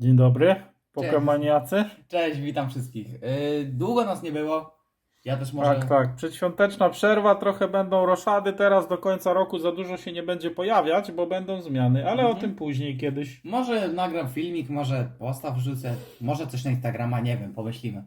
Dzień dobry, pokemaniacy. Cześć, witam wszystkich. Yy, długo nas nie było. Ja też może. Tak, tak. Przedświąteczna przerwa, trochę będą roszady teraz do końca roku, za dużo się nie będzie pojawiać, bo będą zmiany, ale Mhm. o tym później kiedyś. Może nagram filmik, może postaw wrzucę, może coś na Instagrama, nie wiem, pomyślimy.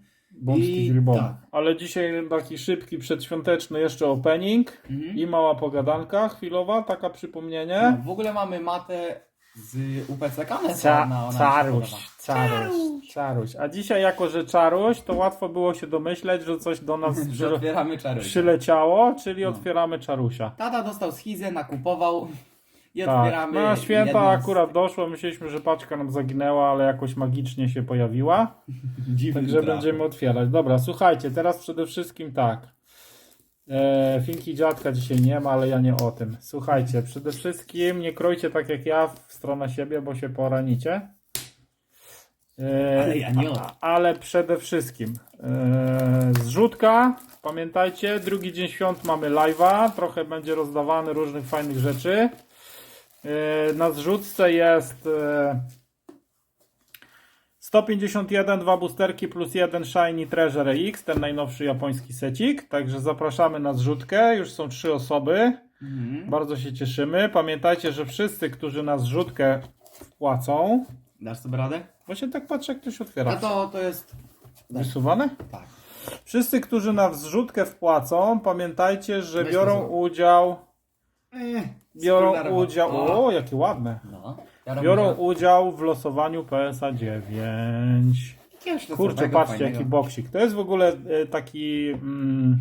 I grybone. tak. Ale dzisiaj taki szybki, przedświąteczny jeszcze opening Mhm. i mała pogadanka chwilowa, taka No, przypomnienie. w ogóle mamy matę z UPC. Ca- ona- ona caruś, caruś, caruś. A dzisiaj jako, że czaruś, to łatwo było się domyśleć, że coś do nas Że otwieramy przyleciało, czyli No. otwieramy czarusia. Tata dostał schizę, nakupował i Tak, otwieramy. na święta jedną z akurat doszło, myśleliśmy, że paczka nam zaginęła, ale jakoś magicznie się pojawiła, dziwnych także traf. będziemy otwierać. Dobra, słuchajcie, teraz przede wszystkim tak. E, Finki dziadka dzisiaj nie ma, ale ja nie o tym. Słuchajcie, przede wszystkim nie krojcie tak jak ja w stronę siebie, bo się poranicie. E, Ale ja nie o Ale przede wszystkim e, zrzutka. Pamiętajcie, drugi dzień świąt mamy live'a. Trochę będzie rozdawany różnych fajnych rzeczy. E, Na zrzutce jest e, 151, dwa boosterki plus jeden Shiny Treasure X, ten najnowszy japoński secik. Także zapraszamy na zrzutkę. Już są trzy osoby. Mhm. Bardzo się cieszymy. Pamiętajcie, że wszyscy, którzy na zrzutkę wpłacą. Dasz sobie radę? Właśnie tak patrzę, jak ktoś A otwiera. to, to jest. Wysuwane? Tak. Wszyscy, którzy na zrzutkę wpłacą, pamiętajcie, że Weź biorą sobie. udział. Eh, Biorą wspólna robota. udział. O, jakie ładne. No. Ja robię Biorą udział w losowaniu PSA 9. jakiegoś Kurczę, losowego, patrzcie, fajnego. jaki boksik. To jest w ogóle e, taki mm,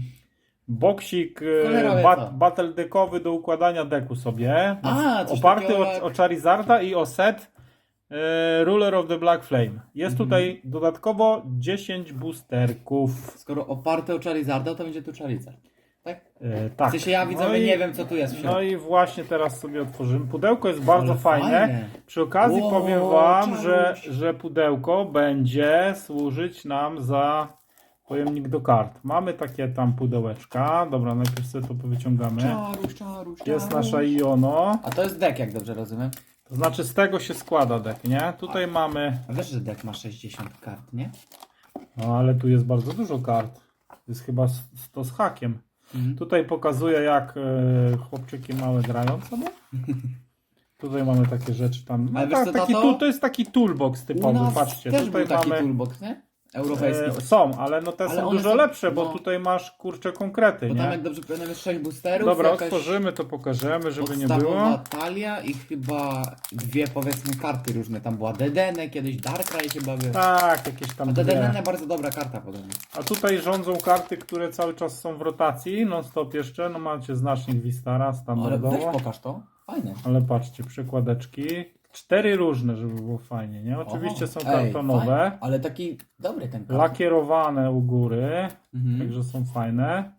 boksik e, Kolorowe bat, battle deckowy do układania deku sobie. A, coś oparty takiego o, jak- o Charizarda i o set e, Ruler of the Black Flame. Jest Mhm. tutaj dodatkowo 10 boosterków. Skoro oparte o Charizarda, to będzie tu Charizard. Tak? E, tak. W sensie ja widzowie No i- nie wiem co tu jest w środku. No i właśnie teraz sobie otworzymy. Pudełko jest bardzo fajne. fajne. Przy okazji Ło, powiem Wam, że, że pudełko będzie służyć nam za pojemnik do kart. Mamy takie tam pudełeczka. Dobra, najpierw sobie to wyciągamy. Czaruś, czaruś, Jest czaruś. nasza Iono. A to jest deck, jak dobrze rozumiem. To znaczy z tego się składa deck, nie? Tutaj mamy... A wiesz, że deck ma 60 kart, nie? No ale tu jest bardzo dużo kart. Jest chyba 100 z hakiem. Mhm. Tutaj pokazuje jak e, chłopczyki małe grają sobie. Tutaj mamy takie rzeczy tam. No, Ale wiesz tak, co, taki tato? tool, to jest taki toolbox U typowy, nas patrzcie. też tutaj był taki mamy. toolbox, nie? Europejski. E, są, ale no te Ale są one dużo są- lepsze, bo no. tutaj masz kurcze konkrety, Bo tam nie? jak dobrze pamiętam jest 6 boosterów, Dobra, jakaś otworzymy, to pokażemy, żeby nie podstawowa było. talia i chyba dwie powiedzmy karty różne. Tam była Dedenne, kiedyś Darkrai chyba był. Tak, jakieś tam dwie. Dedenne bardzo dobra karta podobno. A tutaj rządzą karty, które cały czas są w rotacji, non stop jeszcze. No macie znacznik Vistara Ale standardowo. weź pokaż to. Fajne. Ale patrzcie, przykładeczki. Cztery różne, żeby było fajnie, nie? Oczywiście Oho, są ej, kartonowe. Ale taki dobry ten kart. Lakierowane u góry, Mhm. także są fajne.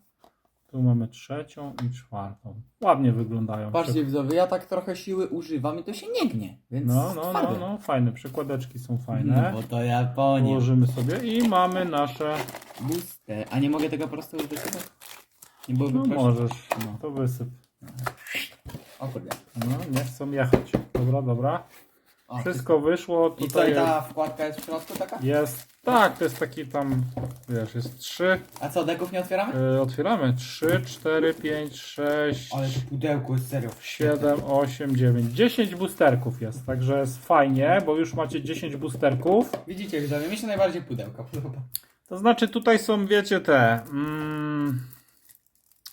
Tu mamy trzecią i czwartą. Ładnie wyglądają. Patrzcie widzowie, ja tak trochę siły używam i to się nie gnie, więc No, no, no, no, fajne. Przykładeczki są No, fajne. bo to Japonia. Ułożymy sobie i mamy nasze. Booster. A nie mogę tego po prostu wysypać? Nie byłoby No możesz, No. to wysyp. O kurde. No, nie chcą jechać. Dobra, dobra. O, Wszystko wyszło. I co, Tutaj i ta wkładka jest w środku taka? jest. Tak, to jest taki tam. Wiesz, jest trzy. A co, deków nie otwieramy? Yy, otwieramy. 3, 4, 5, 6, Ale to pudełko jest serio. 7, 8, 9. 10 boosterków jest, także jest fajnie, bo już macie 10 boosterków. Widzicie widzowie, mi się najbardziej pudełka podoba. To znaczy tutaj są, wiecie, te. Mm,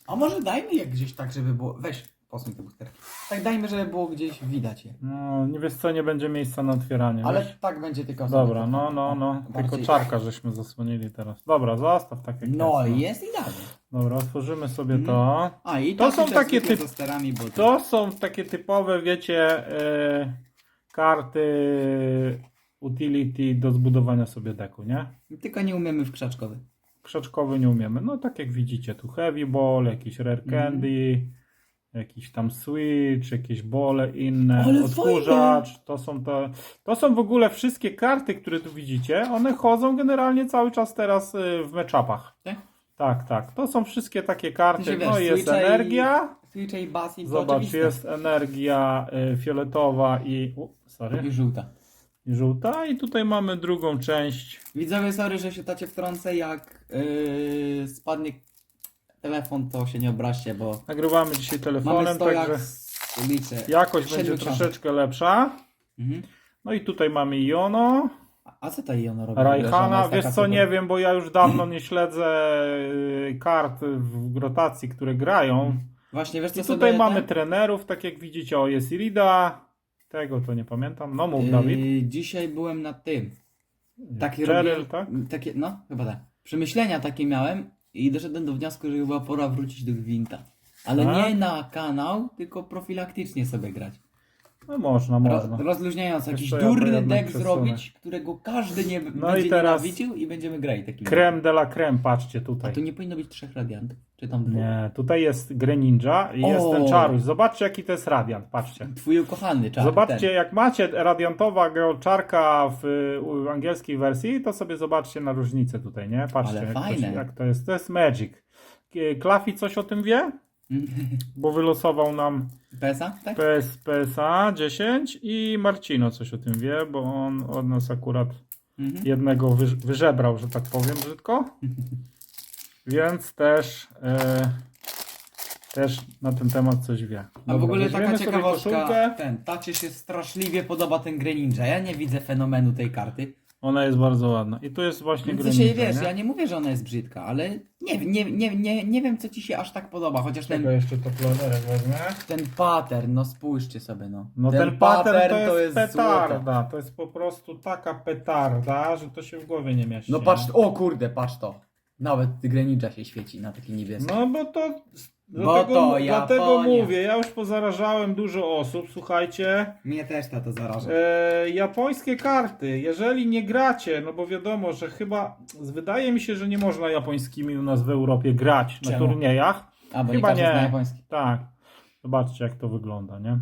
A może dajmy je gdzieś tak, żeby było... Weź, posuń te. Tak dajmy, żeby było gdzieś widać je. no, nie wiesz co, nie będzie miejsca na otwieranie. Ale wiesz? tak będzie tylko... Dobra, no, no, no. Tylko bardziej- czarka żeśmy zasłonili teraz. Dobra, zostaw tak jak No jest. i jest idealnie. Dobra, otworzymy sobie Mhm. to. A i To są takie typ- ze sterami, bo To są takie typowe, wiecie, e, karty utility do zbudowania sobie deku, nie? Tylko nie umiemy w krzaczkowy. Krzaczkowy nie umiemy. No tak jak widzicie, tu Heavy Ball, jakiś Rare Mhm. Candy, jakiś tam Switch, jakieś bole inne, Ale odkurzacz. To są, to, to są w ogóle wszystkie karty, które tu widzicie. One chodzą generalnie cały czas teraz y, w meczapach. Tak? Tak, tak. To są wszystkie takie karty. Ty się No wiesz, i jest Switcha i- energia. Switch i bass i Zobacz, oczywiste. jest energia y, fioletowa i. U, sorry. I żółta. i żółta. I tutaj mamy drugą część. Widzowie, sorry, że się tacie wtrącę, jak yy, spadnie telefon, to się nie obraźcie, bo Nagrywamy dzisiaj mamy telefonem, stojak także z ulicy. jakość Siedmiu będzie książek. troszeczkę lepsza. Mhm. No i tutaj mamy Iono, A- A co ta Iono robi? Rajhana. Wiesz co, nie wiem, bo ja już dawno nie śledzę y, kart w rotacji, które grają. Właśnie, wiesz co I sobie tutaj mamy trenerów, tak jak widzicie, o jest Irida. Tego to nie pamiętam. No mów, Dawid. Yy, dzisiaj byłem na tym. Taki Cheryl, robiłem, tak? Takie, no, chyba tak. Przemyślenia takie miałem i doszedłem do wniosku, że chyba pora wrócić do Gwinta. Ale Tak? nie na kanał, tylko profilaktycznie sobie grać. No można, można. rozluźniając, jakiś Jeszcze ja durny deck przesunę. zrobić, którego każdy nie No będzie i teraz nienawidził i będziemy grali takim. Creme de la creme, patrzcie A tutaj. tu nie powinno być trzech radiantów? Czy tam dwóch? Nie, tutaj jest Greninja i jest O! ten czaruś. Zobaczcie jaki to jest radiant, patrzcie. Twój ukochany czar. Zobaczcie, ten. jak macie radiantowa geoczarka w y, angielskiej wersji, to sobie zobaczcie na różnicę tutaj, nie? Patrzcie, Ale jak, to, fajne. się- jak to jest. To jest Magic. Klafi coś o tym wie? Bo wylosował nam PSA, tak? PS, PSA 10 i Marcino coś o tym wie, bo on od nas akurat Mhm. jednego wyż, wyżebrał, że tak powiem brzydko. Więc też, e, też na ten temat coś wie. A w Dobra, ogóle taka weźmiemy sobie ciekawostka, koszulkę. ten, tacie się straszliwie podoba ten Greninja. Ja nie widzę fenomenu tej karty. Ona jest bardzo ładna. I tu jest właśnie Więc dzisiaj Greninja, wiesz, nie? ja nie mówię, że ona jest brzydka, ale nie, nie, nie, nie, nie wiem, co ci się aż tak podoba, chociaż ten, jeszcze to kloderek wezmę? ten pattern, no spójrzcie sobie, no. No ten, pattern to jest, złoto. petarda. To jest po prostu taka petarda, że to się w głowie nie mieści. No patrz, o kurde, patrz to. Nawet Greninja się świeci na taki niebieski. No bo to... Dlatego, to dlatego Japonia. mówię, ja już pozarażałem dużo osób, słuchajcie. Mnie też ta to zaraża. E, japońskie karty, jeżeli nie gracie, no bo wiadomo, że chyba, wydaje mi się, że nie można japońskimi u nas w Europie grać na Czemu? turniejach. A, bo chyba nie każdy nie. zna japoński. Tak, zobaczcie jak to wygląda, nie?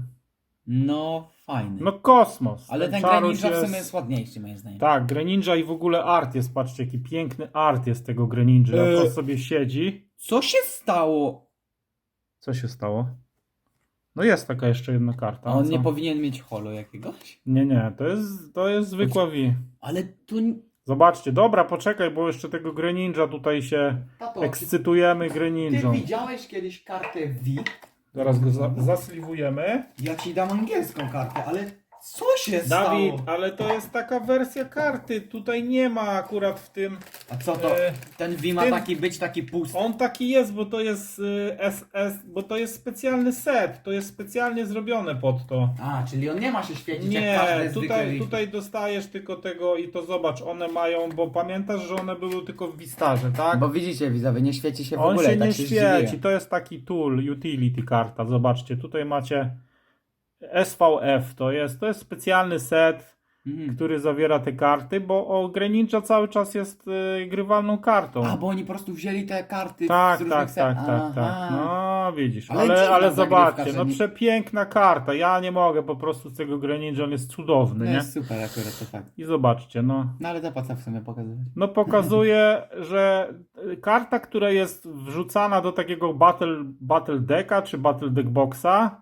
No, fajny. No kosmos. ale ten czaruś Greninja w sumie jest ładniejszy, moim zdaniem. Tak, Greninja i w ogóle art jest, patrzcie jaki piękny art jest tego Greninja, E. on sobie siedzi. Co się stało? Co się stało? No jest taka jeszcze jedna karta. A on Co? nie powinien mieć holo jakiegoś? nie, nie, to jest, to jest zwykła V. Ale tu... Zobaczcie, dobra, poczekaj, bo jeszcze tego Greninja tutaj się Tato, ekscytujemy ty Greninją. widziałeś kiedyś kartę V? Zaraz go za zasliwujemy. Ja ci dam angielską kartę, ale co się Dawid, stało? ale to jest taka wersja karty. Tutaj nie ma akurat w tym. A co to? E, Ten V ma tym- taki być taki pusty. on taki jest, bo to jest y, SS, bo to jest specjalny set. To jest specjalnie zrobione pod to. A, czyli on nie ma się świecić jak Nie, każdy zwykły tutaj, tutaj dostajesz tylko tego i to zobacz, one mają, bo pamiętasz, że one były tylko w Wistarze, tak? Bo widzicie widzowie, nie świeci się w On ogóle, się tak nie się świeci, zdziwiłem. to jest taki tool, utility karta, zobaczcie, tutaj macie SVF, to jest, to jest specjalny set, Mhm. który zawiera te karty, bo o Greninja cały czas jest y, grywalną kartą. A, bo oni po prostu wzięli te karty tak, z różnych tak, set. tak, tak, tak. Aha. No widzisz, Ale ale, dziwna ale, zagrywka, zobaczcie, że no nie- przepiękna karta, ja nie mogę po prostu z tego Greninja, on jest cudowny, No nie? jest super akurat to fakt. I zobaczcie, no. No ale to co w sumie pokazywać? No pokazuje, że y, karta, która jest wrzucana do takiego battle, battle decka czy battle deck boxa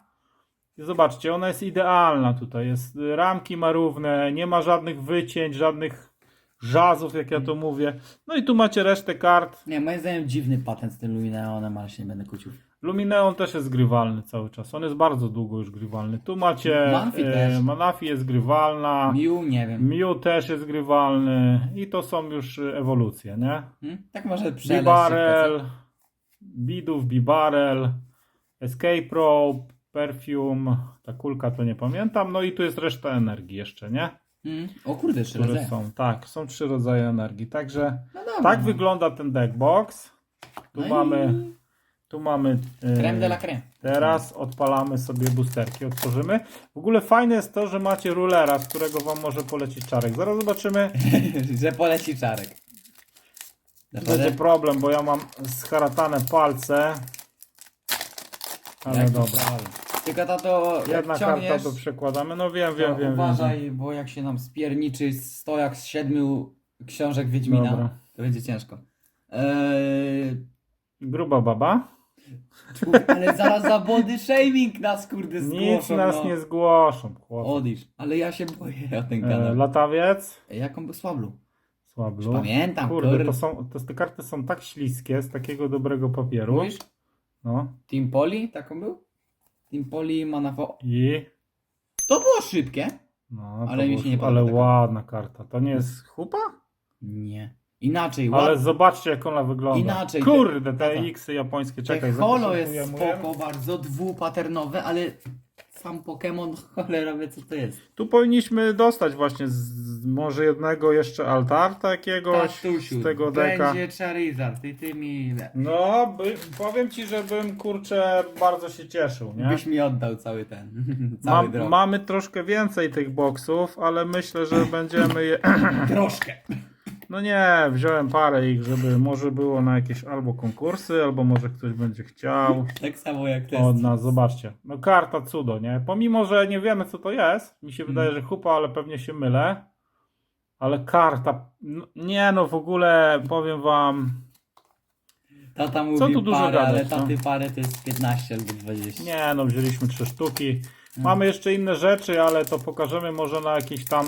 i zobaczcie, ona jest idealna tutaj, jest, y, ramki ma równe, nie ma żadnych wycięć, żadnych żazów, jak ja to mówię. No i tu macie resztę kart. Nie, moim zdaniem dziwny patent z tym Lumineonem, ale się nie będę kłócił. Lumineon też jest grywalny cały czas, on jest bardzo długo już grywalny. Tu macie, Manfi e, też. Manafi jest grywalna, Mew, nie wiem. Mew też jest grywalny i to są już y, ewolucje, nie? Hmm? Tak może przeleść Bibarel, Bidów, Bibarel, Escape Rope, Perfume, ta kulka to nie pamiętam, no i tu jest reszta energii jeszcze, nie? Hmm? O kurde, trzy Które rodzaje. są, tak, są trzy rodzaje energii, także No dobra. tak wygląda ten deckbox. Tu No i mamy, tu mamy, e, Creme de la creme. teraz odpalamy sobie boosterki, otworzymy. W ogóle fajne jest to, że macie rulera, z którego wam może polecieć czarek. Zaraz zobaczymy, że poleci czarek. będzie Naprawdę? problem, bo ja mam scharatane palce. Ale Jaki dobra. Tylko tato, jak Jedna ciągniesz, karta to przekładamy. No wiem, to wiem, wiem. uważaj, wiem. bo jak się nam spierniczy stojak z siedmiu książek Wiedźmina, Dobra. to będzie ciężko. Eee, Gruba baba. Ale zaraz za body shaming nas kurde zgłoszą. Nic nas no. nie zgłoszą. chłopie. Odlicz. Ale ja się boję o ten E, kanał. latawiec. Ej, Jaką był słablu? Słablu. Pamiętam, Kurde, kurde. to są, to, te karty są tak śliskie, z takiego dobrego papieru. Mówisz? No Team Poli, taką był? Team Poli Manafo. i... To było szybkie. No, to Ale mi było- się nie podoba Ale taka. ładna karta. To nie jest chupa? Nie. Inaczej, Ale zobaczcie jak ona wygląda. Inaczej, te- Kurde, te Tata. X-y japońskie. Te Czekaj, holo jest spoko, bardzo dwupaternowe, ale sam Pokémon cholera wie co to jest. Tu powinniśmy dostać właśnie z, może jednego jeszcze altarta jakiegoś Tatusiu, z tego deka. będzie Charizard i ty mi... No, by, powiem ci, żebym kurczę bardzo się cieszył, nie? Byś mi oddał cały ten, cały Mam, drog. mamy troszkę więcej tych boksów, ale myślę, że będziemy je... Troszkę. No nie, wziąłem parę ich, żeby może było na jakieś albo konkursy, albo może ktoś będzie chciał Tak samo jak ten. od nas. Zobaczcie. No karta cudo, nie? Pomimo, że nie wiemy co to jest, mi się Mhm. wydaje, że chupa, ale pewnie się mylę. Ale karta, no, nie no w ogóle powiem wam, Tata mówi Co tu dużo parę, ale gadać, no? taty parę to jest 15 albo 20. nie no wzięliśmy trzy sztuki. Mhm. Mamy jeszcze inne rzeczy, ale to pokażemy może na jakiejś tam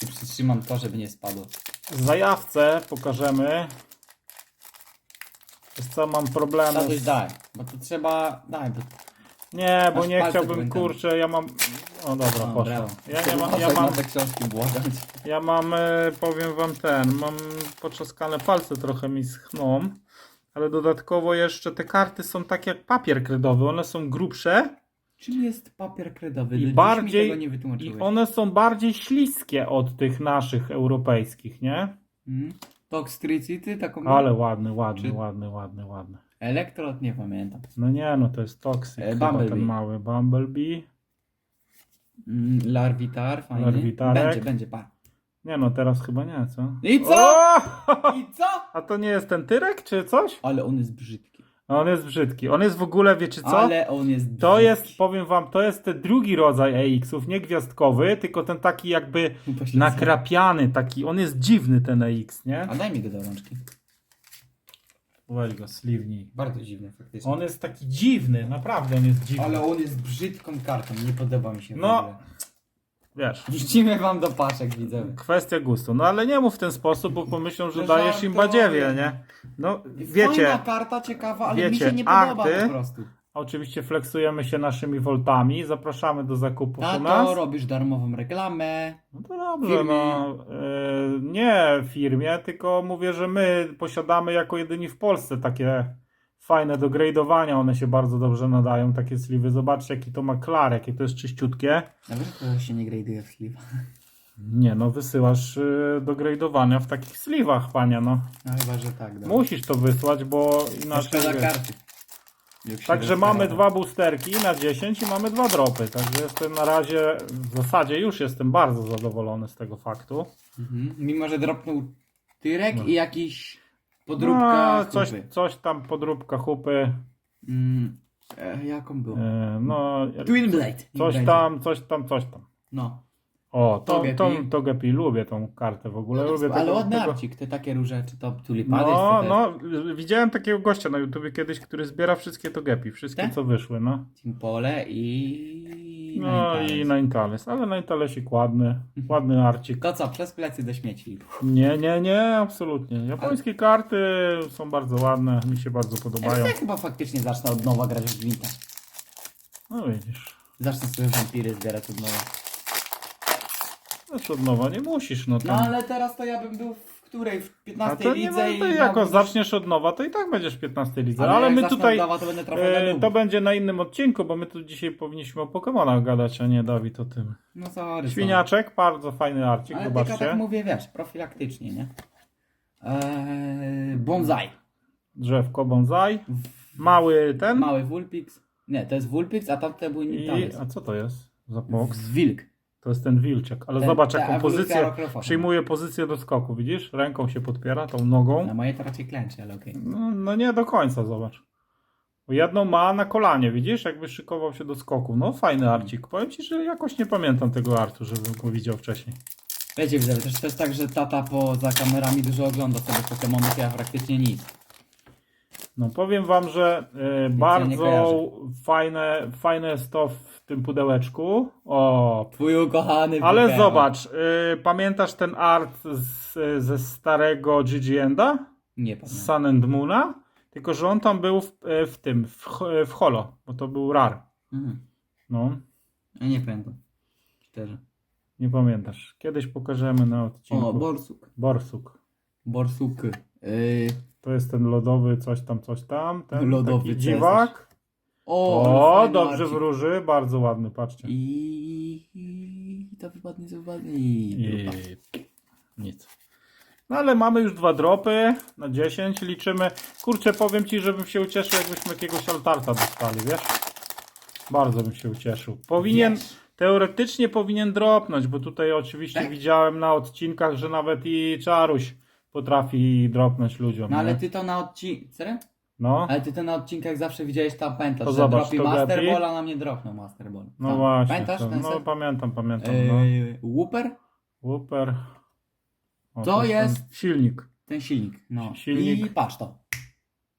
Ci przytrzymam to, żeby nie spadło. zajawce, pokażemy. Wiesz co, mam problemy. Tatuś Z... daj, bo to trzeba... Daj, bo... Nie, bo Masz nie palce chciałbym, kurczę, ja mam... O dobra, O, poszło. brawo. Ja, nie ma, ja mam, te książki błagać. ja mam, e, powiem wam ten, mam poczaskane palce trochę mi schną, ale dodatkowo jeszcze te karty są tak jak papier kredowy, one są grubsze Czym jest papier kredowy? I dziś bardziej- mi tego nie i wytłumaczyłeś. one są bardziej śliskie od tych naszych europejskich, nie? Hmm? Toxtricity taką... Ale ładny, ładny, Czy- ładny, ładny, ładny. Elektrod nie pamiętam. No nie, no to jest Toxic, E, chyba Bumblebee. ten mały Bumblebee. Mm, Larvitar, fajny. Larvitarek. Będzie, będzie, pa. Nie no, teraz chyba nie, co? I co? O! I co? A to nie jest ten Tyrek, czy coś? Ale on jest brzydki. No, on jest brzydki. On jest w ogóle, wiecie co? Ale on jest brzydki. To jest, powiem wam, to jest ten drugi rodzaj EX-ów, nie gwiazdkowy, tylko ten taki jakby Upośledzony. nakrapiany, taki, on jest dziwny ten EX, nie? A daj mi go do rączki. Weź go, sliwnij. Bardzo dziwny faktycznie. On jest taki dziwny, naprawdę on jest dziwny. Ale on jest brzydką kartą, nie podoba mi się w No. ogóle. Wiesz, Wrzucimy wam do paczek, widzowie. kwestia gustu. No ale nie mów w ten sposób, bo pomyślą, że No dajesz im żartuję. badziewie, nie? No, wiecie, Fajna karta, ciekawa, ale mi wiecie, się nie podoba arty- po prostu. oczywiście flexujemy się naszymi voltami, zapraszamy do zakupów u nas. Tato, robisz darmową reklamę. No to dobrze, Firmie. no. e, nie firmie, tylko mówię, że my posiadamy jako jedyni w Polsce takie fajne do grade'owania. One się bardzo dobrze nadają, takie sliwy. Zobaczcie, jaki to ma klar, jakie to jest czyściutkie. Nawet to się nie graduje w sliwa. Nie no, wysyłasz y, do grade'owania w takich sliwach, panie, no. No chyba, że tak. dobra. Musisz to wysłać, bo No inaczej... szkoda wiesz. karty. Jak się Także mamy dwa boosterki na 10 i mamy dwa dropy. Także jestem na razie, w zasadzie już jestem bardzo zadowolony z tego faktu. Mhm. Mimo, że dropnął tyrek No. i jakiś podróbka No, coś, kupy. coś tam, podróbka chupy. Mm, e, jaką było? E, no, Twin Blade. coś tam, coś tam, coś tam. No. O, to, Togepi. to, Togepi, lubię tą kartę w ogóle. lubię ale tego, ładny tego... arcik, te takie róże, czy to tulipany? No, no, widziałem takiego gościa na YouTubie kiedyś, który zbiera wszystkie Togepi, wszystkie Tak? co wyszły, no. Timpole i... No i Ninetales, ale Nintalesik ładny, ładny arcik. To co, przez plecy do śmieci. Nie, nie, nie, absolutnie. Japońskie karty są bardzo ładne, mi się bardzo podobają. ja chyba faktycznie zacznę od nowa grać w Gwinta. No widzisz, Zacznę sobie wampiry zbierać od nowa. znaczy od nowa nie musisz, no No tam. ale teraz to ja bym był w której? W A 15 to nie, no, lidze to i... jako zaczniesz od nowa, to i tak będziesz w 15 lidze. Ale, jak my zacznę tutaj, od nowa, to będę trafiał e, to będzie na innym odcinku, bo my tu dzisiaj powinniśmy o Pokemonach gadać, a nie Dawid o tym. No sorry. Świniaczek, bardzo fajny arcik, Ale tylko zobaczcie. tak mówię, wiesz, profilaktycznie, nie? Eee, bonsai. Drzewko bonsai, mały ten. Mały Vulpix. Nie, to jest Vulpix, a tamte był I, a co to jest za box? Wilk. To jest ten wilczek, ale Ten- zobacz jaką pozycję, przyjmuje pozycję do skoku, widzisz? Ręką się podpiera, tą nogą. Na moje to raczej klęczy, ale okej. No, no nie do końca, zobacz. Bo Jedną ma na kolanie, widzisz? Jakby szykował się do skoku. No fajny arcik. Powiem ci, że jakoś nie pamiętam tego artu, żebym go widział wcześniej. Wiecie, widzowie, też to jest tak, że tata poza kamerami dużo ogląda sobie Pokemonów, ja praktycznie nic. No powiem wam, że y, bardzo fajne, fajne jest to w tym pudełeczku. O, Twój ukochany ale zobacz, y, pamiętasz ten art z, ze starego GG-Enda? Nie Z pamiętam. Sun and Moona? Tylko, że on tam był w, y, w tym, w, ho- w holo, bo to był rar. Mhm. No, Ja nie pamiętam. Szczerze. nie pamiętasz. Kiedyś pokażemy na odcinku. O, borsuk. Borsuk. Borsuk. Yy, To jest ten lodowy coś tam, coś tam. Ten Lodowy taki Cezarz. dziwak. O, O, fajny dobrze arcik. wróży, bardzo ładny, patrzcie. I, I to wypadnie, to wypadnie. I I... nic. No ale mamy już dwa dropy na 10, liczymy. Kurczę, powiem ci, żebym się ucieszył, jakbyśmy jakiegoś altarta dostali, wiesz? Bardzo bym się ucieszył. Powinien, teoretycznie powinien dropnąć, bo tutaj oczywiście Tak? widziałem na odcinkach, że nawet i Czaruś potrafi dropnąć ludziom. No ale nie? ty to na odcinkach. No, Ale ty to na odcinkach zawsze widziałeś tam To że zobacz, dropi to Master lepiej. Ball, a na mnie dropnął Master Ball. no Tam. właśnie. Pamiętasz to, ten no set? pamiętam, pamiętam. No. Yy, Whooper? Whooper. O, To jest jest- ten Silnik. Ten silnik. No. Silnik. I patrz to.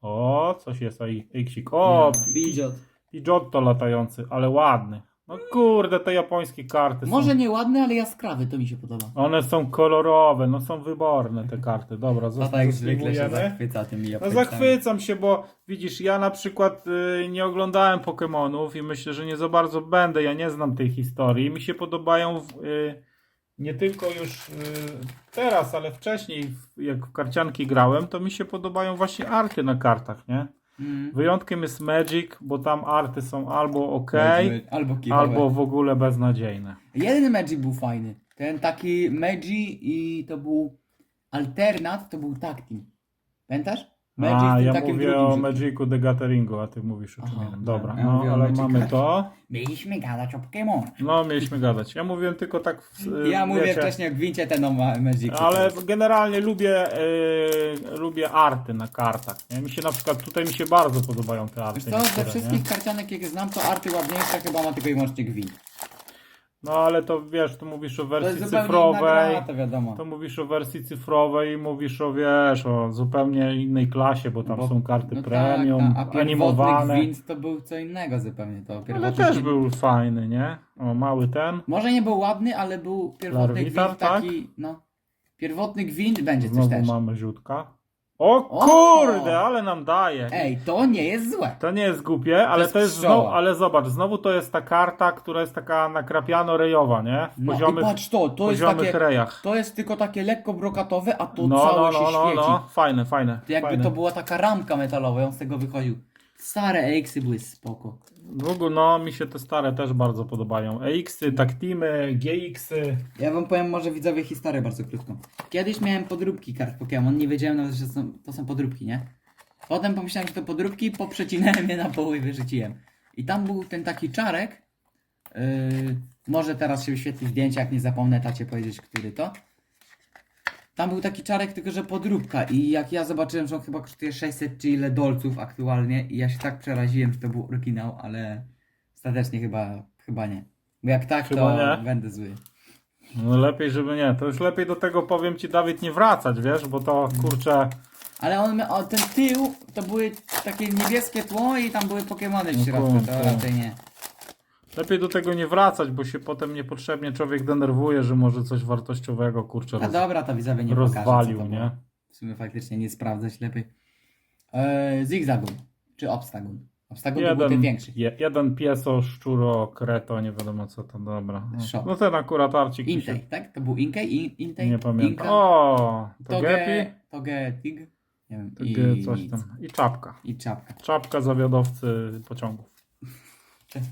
O, coś jest, a Iksik. O, Pidgeot. Pidgeotto latający, ale ładny. No kurde, te japońskie karty Może są... nie ładny, ale jaskrawy, to mi się podoba. One są kolorowe, no są wyborne te karty. Dobra, Tata jak zwykle się zasługujemy. zachwyca tymi No Japońcami. zachwycam się, bo widzisz, ja na przykład y, nie oglądałem Pokémonów i myślę, że nie za bardzo będę, ja nie znam tej historii. Mi się podobają w, y, nie tylko już y, teraz, ale wcześniej, w- jak w karcianki grałem, to mi się podobają właśnie arty na kartach, nie? Mm. Wyjątkiem jest Magic, bo tam arty są albo ok, Albo kiwowe. albo w ogóle beznadziejne. Jeden Magic był fajny. Ten taki Magic i to był alternat, to był Tactim. Pamiętasz? Magic A, ja mówię o. Magicu The Gatheringu, a ty mówisz o czym innym. Dobra, ja no ale mamy to. Mieliśmy gadać o Pokémon. No, mieliśmy gadać. Ja mówiłem tylko tak, w- Ja mówię wiecie, wcześniej o Gwincie ten o Ma- Magicu. Ale generalnie lubię, y, lubię arty na kartach. Nie? Mi się na przykład, tutaj mi się bardzo podobają te arty. Wiesz co, ze wszystkich nie? karcianek jakie znam, to arty ładniejsze chyba ma tylko i wyłącznie Gwint. No ale to wiesz, tu mówisz o wersji cyfrowej. inna gra, to wiadomo. To mówisz o wersji cyfrowej i mówisz o wiesz, o zupełnie innej klasie, bo tam Bo- są karty no premium, tak, a, pierwotny animowane. Gwint to był co innego zupełnie. To Ale pierwotny też Gwint- był fajny, nie? O, mały ten. Może nie był ładny, ale był pierwotny Larvitar, gwint taki, no. Pierwotny gwint będzie coś Znowu też. mamy rzutka. O kurde, ale nam daje. Ej, to nie jest złe. To nie jest głupie, ale to jest pszczoła. znowu, ale zobacz, znowu to jest ta karta, która jest taka nakrapiano-rejowa, nie? W No poziomych, i patrz to, to jest poziomych takie, rejach. to jest tylko takie lekko brokatowe, a to No, całe no, się no, no, świeci. no, fajne, fajne. To jakby fajne. to była taka ramka metalowa, on z tego wychodził. Stare EX-y były spoko. W ogóle, no, mi się te stare też bardzo podobają. EX-y, Taktimy, GX-y. Ja wam powiem może widzowie historię bardzo krótką. Kiedyś miałem podróbki kart Pokémon, nie wiedziałem nawet, że są, to są podróbki, nie? Potem pomyślałem, że to podróbki, poprzecinałem je na połowę i wyrzuciłem. I tam był ten taki czarek, yy, może teraz się wyświetli zdjęcie, jak nie zapomnę tacie powiedzieć, który to. Tam był taki czarek, tylko że podróbka i jak ja zobaczyłem, że on chyba kosztuje 600 czy ile dolców aktualnie i ja się tak przeraziłem, że to był oryginał, ale ostatecznie chyba, chyba nie. Bo jak tak, Chyba to nie. będę zły. No lepiej, żeby nie. To już lepiej do tego, powiem ci, Dawid, nie wracać, wiesz, bo to, kurczę, Ale on, o, ten tył to były takie niebieskie tło i tam były Pokemony w No środku, to raczej nie. Lepiej do tego nie wracać, bo się potem niepotrzebnie człowiek denerwuje, że może coś wartościowego, kurczę, A roz... dobra, to widzowie nie rozwalił, pokażę, co to nie? W sumie faktycznie nie sprawdzać lepiej. Eee, Zigzagun, czy Obstagun? Obstagun to był ten Jeden, większy. je, jeden pieso, szczuro, kreto, nie wiadomo co to, dobra. No, no ten akurat arcik mi się Intej, tak? To był Inkej? In, Intej? nie pamiętam. Inka? O, to Toge, Gepi, Toge Tig? Nie wiem. to I, Ge- coś nic. tam. I czapka. I czapka. Czapka zawiadowcy pociągów.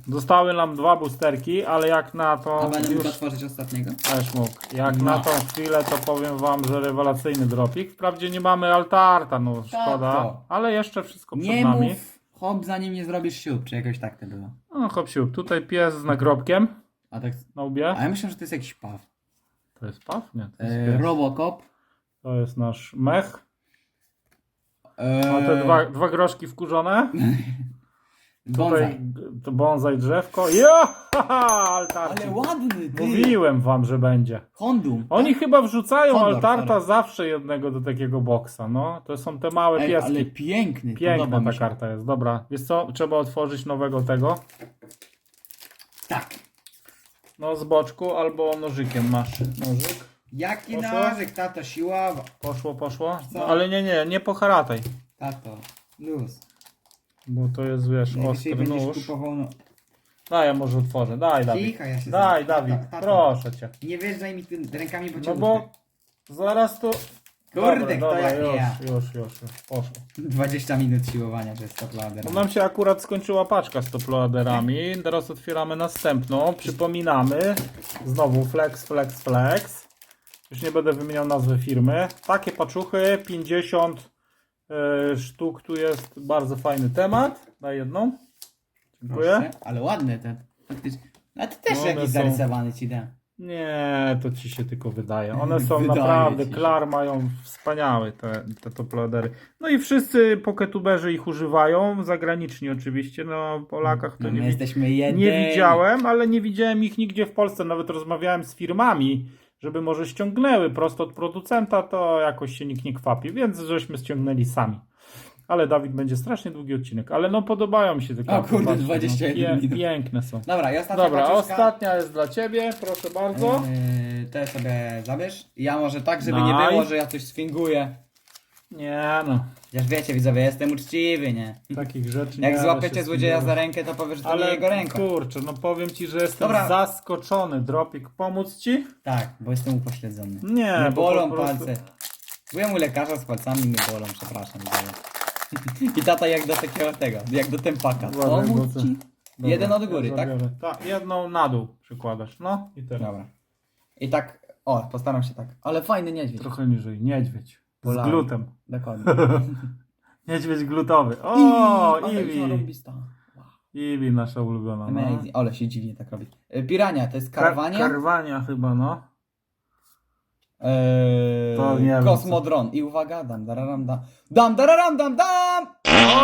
Zostały nam dwa boosterki, ale jak na A mógł już otworzyć ostatniego? też mógł. Jak No. na tą chwilę to powiem wam, że rewelacyjny dropik. Wprawdzie nie mamy altarta, no szkoda, to. ale jeszcze wszystko przed Nie nami. mów hop, zanim nie zrobisz siup, czy jakoś tak to było. No hop siup, tutaj pies z nagrobkiem A tak... na łbie. A ja myślę, że to jest jakiś paw. To jest paw? Nie, to jest, pies. Robocop. To jest nasz mech. Eee, Ma te dwa, dwa groszki wkurzone. Bonsai. g- to bonsai drzewko. Jo! haha, Altarci. Ale ładny, ty. Mówiłem wam, że będzie. Hondum. Oni chyba wrzucają Condor, altarta zawsze jednego do takiego boksa, no. To są te małe Ej, pieski. ale piękny. Piękna ta karta jest, dobra. Wiesz co, trzeba otworzyć nowego tego. Tak. No z boczku albo nożykiem masz. Nożyk. Jaki Poszło? nożyk, tato, siława. Poszło, poszło. No, ale nie, nie, nie poharataj. Tato, luz. Bo to jest, wiesz, Najwyżej ostry będziesz nóż. kupował, no. Daj, ja może otworzę. Daj, Dawid. Cicho, ja się Daj, znam. Dawid, Tato, tato. proszę cię. Nie wjeżdżaj mi tym rękami po No ciebie. bo zaraz to... Kurde, kto jak nie już, ja. już, już, już, poszło. 20 minut siłowania, ladder. No nam się akurat skończyła paczka z toploaderami. Teraz otwieramy następną. Przypominamy. Znowu flex, flex, flex. Już nie będę wymieniał nazwy firmy. Takie paczuchy, 50 e, sztuk. Tu jest bardzo fajny temat. Daj jedną. Dziękuję. Proszę, Ale ładne te. Faktycznie. A ty też No, one jakiś są- zarysowany ci dam. Nie, to ci się tylko wydaje. One są Wydaje naprawdę, ci się. klar mają wspaniałe te, te toploadery. No i wszyscy poketuberzy ich używają, zagraniczni oczywiście, no Polakach to No, nie, my wi- jesteśmy nie widziałem, ale nie widziałem ich nigdzie w Polsce. Nawet rozmawiałem z firmami, żeby może ściągnęły prosto od producenta, to jakoś się nikt nie kwapi, więc żeśmy ściągnęli sami. Ale Dawid będzie strasznie długi odcinek, ale no podobają mi się te karty. kurde, patrzcie, 21 no, pie, minut. Piękne są. Dobra, i ostatnia Dobra, paczuszka. ostatnia jest dla ciebie, proszę bardzo. Yy, te sobie zabierz. Ja może tak, żeby nie było, że ja coś sfinguję. Nie no, Chociaż wiecie, widzowie, jestem uczciwy, nie? takich rzeczy nie Jak da złapiecie złodzieja za spróbować. rękę, to powiesz, że to Ale nie jego ręka. kurczę, no powiem ci, że jestem Dobra. zaskoczony. Dropik, pomóc ci? Tak, bo jestem upośledzony. Nie, Nie bo bolą po prostu- palce. Byłem u lekarza z palcami, mi bolą, przepraszam. widzowie. I tata jak do takiego tego, jak do tempaka. To- ci? Dobra, Jeden od góry, ja tak? zabiorę. Tak, jedną na dół przykładasz. No i teraz. Dobra. I tak, o, postaram się tak. Ale fajny niedźwiedź. Trochę niżej. Niedźwiedź. Z glutem. Dokładnie. Niedźwiedź glutowy. O, Iwi. Wow. Iwi nasza ulubiona. No. Amazing. Ale się dziwnie tak robi. Y, Pirania, to jest Kar- karwania? Karwania chyba, no. Eee, To nie wiem, Kosmodron. I uwaga, dam, dararam, dam. Dam, dararam, dam, dam!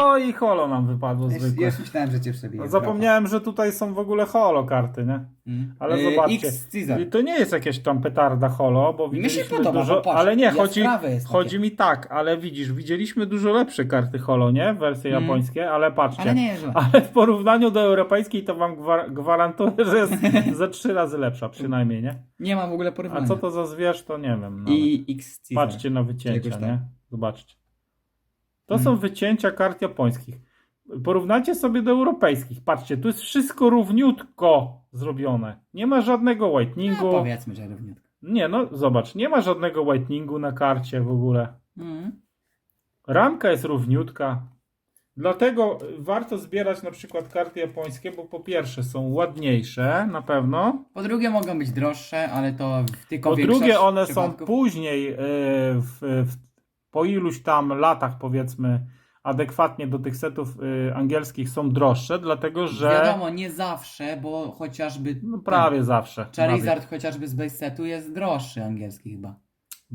O i holo nam wypadło zwykłe. myślałem, że cię przebiję. No, zapomniałem, że tutaj są w ogóle holo karty, nie? Mm. Ale Eee, zobaczcie. X Caesar. I to nie jest jakieś tam petarda holo, bo się widzieliśmy podoba, dużo, bo patrz, ale nie, chodzi, jaskrawe jest takie. chodzi mi tak, ale widzisz, widzieliśmy dużo lepsze karty holo, nie? Wersje Mm. japońskie, ale patrzcie. Ale nie, że... Ale w porównaniu do europejskiej to wam gwar- gwarantuję, że jest ze trzy razy lepsza przynajmniej, nie? Nie ma w ogóle A porównania. co to za zwierz, to nie wiem. Nawet. I X Caesar. Patrzcie na wycięcia, Jakoś tak. nie? Zobaczcie. To są wycięcia kart japońskich. Porównajcie sobie do europejskich. Patrzcie, tu jest wszystko równiutko zrobione. Nie ma żadnego No, whiteningu. powiedzmy, że równiutko. Nie, no zobacz, nie ma żadnego whiteningu na karcie w ogóle. Mm. Ramka jest równiutka. Dlatego warto zbierać na przykład karty japońskie, bo po pierwsze są ładniejsze na pewno. Po drugie mogą być droższe, ale to w tylko Po drugie one są przypadków. później yy, w, w, po iluś tam latach powiedzmy adekwatnie do tych setów yy, angielskich są droższe, dlatego że Wiadomo, nie zawsze, bo chociażby no, prawie zawsze. ten prawie. Charizard chociażby z base setu jest droższy angielski chyba.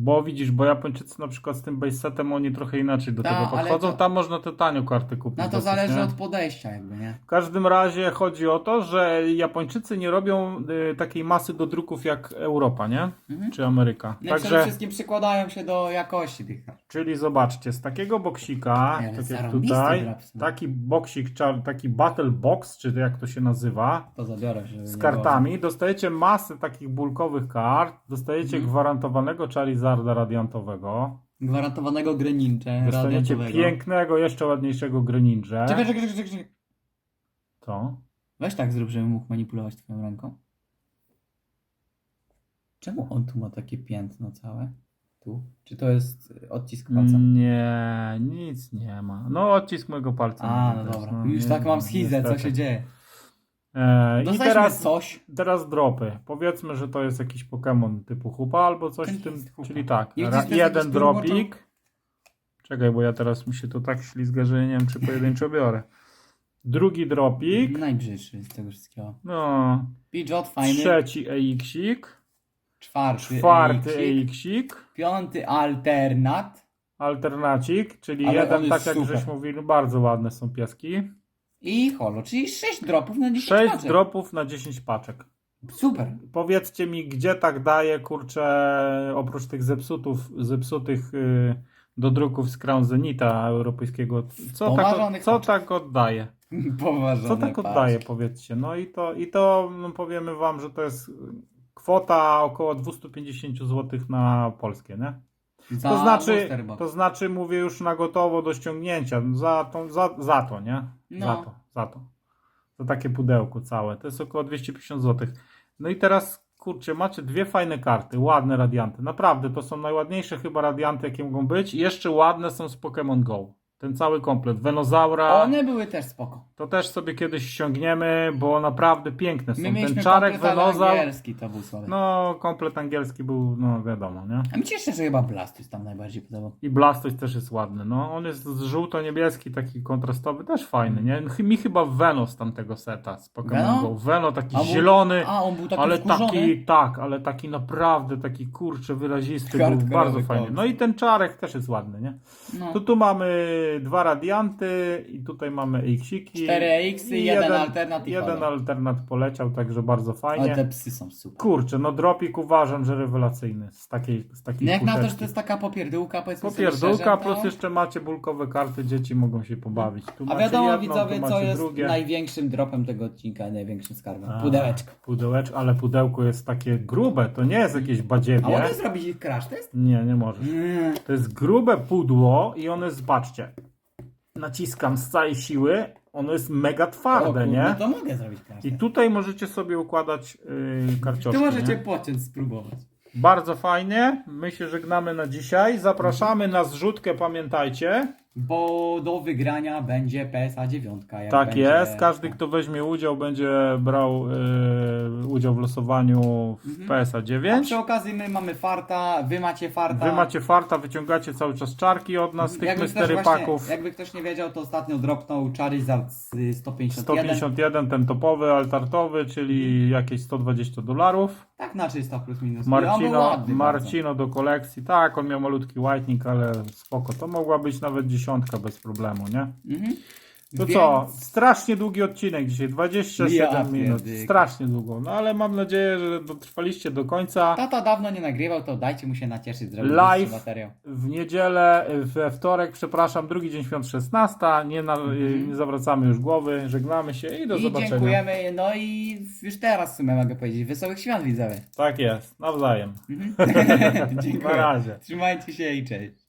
Bo widzisz, bo Japończycy na przykład z tym base setem oni trochę inaczej do Ta, tego ale podchodzą. to- Tam można te tanio karty kupić. No to dosyć, zależy nie? od podejścia jakby, nie? W każdym razie chodzi o to, że Japończycy nie robią y, takiej masy do druków jak Europa, nie? Mhm. Czy Ameryka. No i przede Także, wszystkim przykładają się do jakości tych kart. czyli zobaczcie, z takiego boksika, Ale tak jak zarąbisty tutaj, taki boksik, czar- taki battle box, czy jak to się nazywa, To zabiorę, żeby z nie kartami, dostajecie masę takich bulkowych kart, dostajecie Mhm. gwarantowanego Charizarda radiantowego. Gwarantowanego Greninja dostaniecie radiantowego. pięknego, jeszcze ładniejszego Greninja. Czekaj, czekaj, czekaj, czekaj. To. Weź tak zrób, żebym mógł manipulować twoją ręką. Czemu on tu ma takie piętno całe? Tu? Czy to jest y, odcisk palca? Nie, nic nie ma. No odcisk mojego palca. A, no dobra. no, Już nie- tak mam schizę, co się dzieje? E, I Dostaliśmy teraz, coś. teraz dropy. Powiedzmy, że to jest jakiś Pokémon typu Hupa albo coś w tym. jest Hupa. Czyli tak, I ra, widzisz, to jest jeden jakiś dropik. Czekaj, bo ja teraz mi się to tak ślizga, że nie wiem, czy pojedynczo biorę. Drugi dropik. Najbrzydszy z tego wszystkiego. No. Pidgeot fajny. Trzeci EX-ik. Czwarty. Czwarty EX-ik. EX-ik. Piąty alternat. Alternacik, czyli Ale on jeden, jest tak jak super. żeś mówili, bardzo ładne są pieski. I holo, czyli 6 dropów na 10 6 paczek. dropów na 10 paczek. Super. Powiedzcie mi, gdzie tak daje, kurczę, oprócz tych zepsutów, zepsutych y, do druków z Crown Zenita europejskiego, co tak, co paczek. tak oddaje? Poważone Co tak oddaje, powiedzcie. No i to, i to no powiemy wam, że to jest kwota około 250 zł na polskie, nie? Za To znaczy, box. to znaczy mówię już na gotowo do ściągnięcia, za to, za, za to nie? No. Za to, za to. Za takie pudełko całe, to jest około 250 zł. No i teraz, kurczę, macie dwie fajne karty, ładne radianty, naprawdę, to są najładniejsze chyba radianty, jakie mogą być. I jeszcze ładne są z Pokémon Go. Ten cały komplet, Venozaura, One były też spoko. To też sobie kiedyś ściągniemy, bo naprawdę piękne są. My mieliśmy Ten czarek komplet, ale angielski, to był słaby. no komplet angielski był, no wiadomo, nie? A mi się jeszcze chyba Blastus tam najbardziej podobał. I Blastoise też jest ładny. No, on jest z żółto-niebieski, taki kontrastowy, też fajny, nie? Chy- Mi chyba Veno z tamtego seta z Pokémon Veno? Go. Veno taki A, był- zielony, A, on był taki ale wkurzony. taki, tak, ale taki naprawdę, taki kurczę, wyrazisty, był Hardkorowy bardzo fajny. koks. No i ten czarek też jest ładny, nie? No. To tu mamy dwa radianty i tutaj mamy X-iki. 4X i jeden alternat i Jeden holo. alternat poleciał, także bardzo fajnie. Ale te psy są super. Kurczę, no dropik uważam, że rewelacyjny z takiej, z takiej No jak na to, że to jest taka popierdółka, powiedzmy sobie Popierdółka, szczerze, plus to... jeszcze macie bulkowe karty, dzieci mogą się pobawić. Tu A macie wiadomo jedno, widzowie, tu co macie jest drugie. największym dropem tego odcinka, największym skarbem. A, Pudełeczko. Pudełeczko, ale pudełko jest takie grube, to nie jest jakieś A badziewie. mogę zrobić crash test? Nie, nie możesz. Mm. To jest grube pudło i jest, zobaczcie, naciskam z całej siły, ono jest mega twarde, kurde, nie? to mogę zrobić crash I tutaj możecie sobie układać yy, karcioszki. Tu możecie nie? pociąć, spróbować. Bardzo fajnie. My się żegnamy na dzisiaj. Zapraszamy na zrzutkę, pamiętajcie. Bo do wygrania będzie PSA 9. Jak Tak będzie... jest. Każdy, kto weźmie udział, będzie brał yy, udział w losowaniu w Mhm. PSA A 9. przy okazji my mamy farta, wy macie farta. Wy macie farta, wyciągacie cały czas czarki od nas, tych mystery paków. Jakby ktoś nie wiedział, to ostatnio dropnął Charizard z y, 151. 151 ten topowy, altartowy, czyli jakieś 120 dolarów. Tak na 300 plus minus. Marcino, ładny Marcino do kolekcji. Tak, on miał malutki whitening, ale spoko. To mogła być nawet dziesiątka bez problemu, nie? Mhm. To Więc- co? Strasznie długi odcinek dzisiaj, 27 Ja minut. pierdyk. Strasznie długo. No ale mam nadzieję, że dotrwaliście do końca. Tata dawno nie nagrywał, to dajcie mu się nacieszyć, zrobić Live. materiał. W niedzielę, we wtorek, przepraszam, drugi dzień świąt 16. Nie, na, nie zawracamy już głowy, żegnamy się i do I zobaczenia. dziękujemy, no i już teraz w sumie mogę powiedzieć, wesołych świąt widzowie. Tak jest, nawzajem. Mhm. Na razie. Trzymajcie się i cześć.